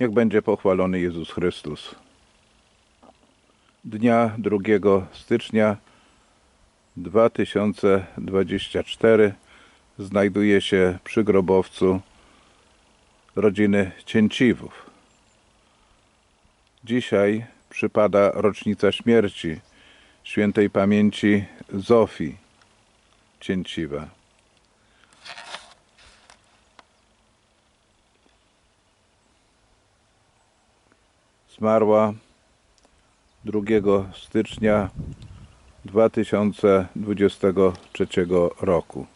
Niech będzie pochwalony Jezus Chrystus. Dnia 2 stycznia 2024 znajduje się przy grobowcu rodziny Cięciwów. Dzisiaj przypada rocznica śmierci świętej pamięci Zofii Cięciwa. Zmarła 2 stycznia 2023 roku.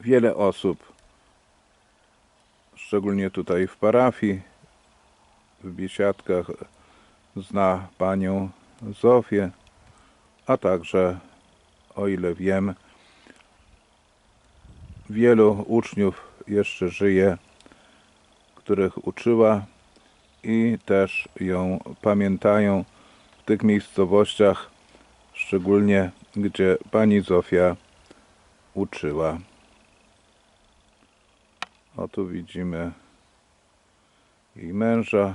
Wiele osób, szczególnie tutaj w parafii, w Biesiadkach, zna panią Zofię, a także, o ile wiem, wielu uczniów jeszcze żyje, których uczyła i też ją pamiętają w tych miejscowościach, szczególnie gdzie pani Zofia uczyła. O tu widzimy jej męża.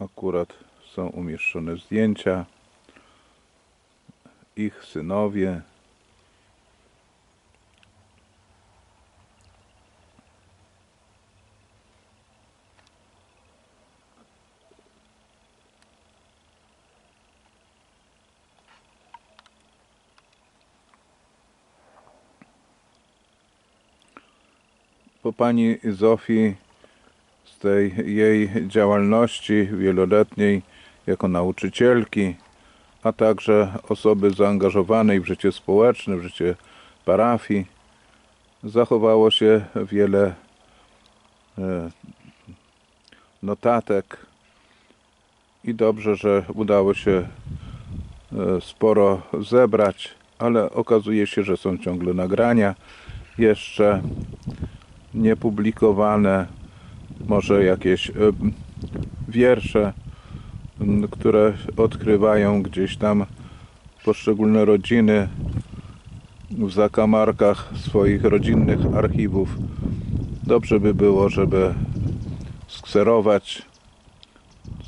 Akurat są umieszczone zdjęcia. Ich synowie. Po pani Zofii z tej jej działalności wieloletniej jako nauczycielki, a także osoby zaangażowanej w życie społeczne, w życie parafii, zachowało się wiele e, notatek i dobrze, że udało się e, sporo zebrać, ale okazuje się, że są ciągle nagrania jeszcze niepublikowane, może jakieś e, wiersze, które odkrywają gdzieś tam poszczególne rodziny w zakamarkach swoich rodzinnych archiwów. Dobrze by było, żeby skserować,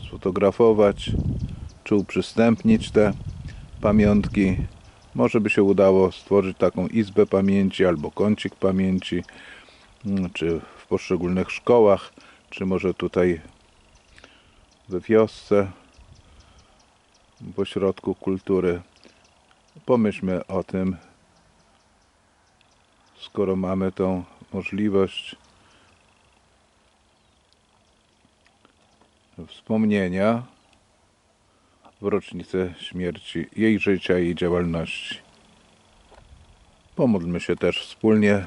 sfotografować, czy uprzystępnić te pamiątki. Może by się udało stworzyć taką izbę pamięci albo kącik pamięci czy w poszczególnych szkołach, czy może tutaj we wiosce, w ośrodku kultury. Pomyślmy o tym, skoro mamy tą możliwość wspomnienia w rocznicę śmierci jej życia i działalności. Pomódlmy się też wspólnie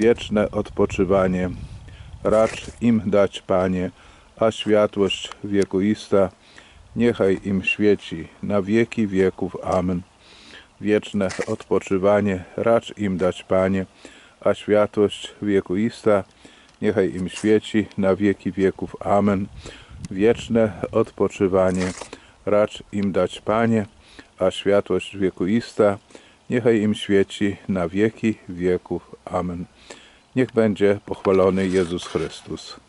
wieczne odpoczywanie. Racz im dać, Panie, a światłość wiekuista niechaj im świeci na wieki wieków. Amen. Wieczne odpoczywanie racz im dać, Panie, a światłość wiekuista niechaj im świeci na wieki wieków. Amen. Wieczne odpoczywanie racz im dać, Panie, a światłość wiekuista niechaj im świeci na wieki wieków. Amen. Niech będzie pochwalony Jezus Chrystus.